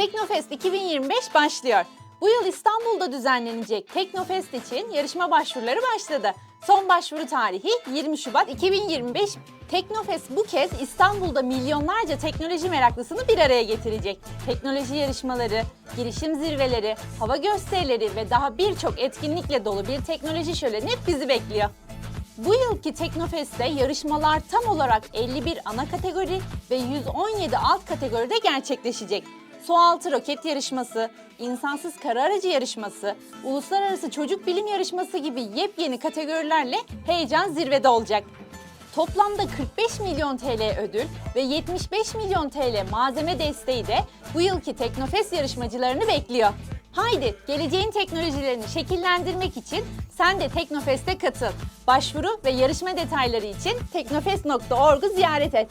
Teknofest 2025 başlıyor. Bu yıl İstanbul'da düzenlenecek Teknofest için yarışma başvuruları başladı. Son başvuru tarihi 20 Şubat 2025. Teknofest bu kez İstanbul'da milyonlarca teknoloji meraklısını bir araya getirecek. Teknoloji yarışmaları, girişim zirveleri, hava gösterileri ve daha birçok etkinlikle dolu bir teknoloji şöleni bizi bekliyor. Bu yılki Teknofest'te yarışmalar tam olarak 51 ana kategori ve 117 alt kategoride gerçekleşecek. Sualtı roket yarışması, insansız kara aracı yarışması, uluslararası çocuk bilim yarışması gibi yepyeni kategorilerle heyecan zirvede olacak. Toplamda 45 milyon TL ödül ve 75 milyon TL malzeme desteği de bu yılki Teknofest yarışmacılarını bekliyor. Haydi geleceğin teknolojilerini şekillendirmek için sen de Teknofest'e katıl. Başvuru ve yarışma detayları için teknofest.org'u ziyaret et.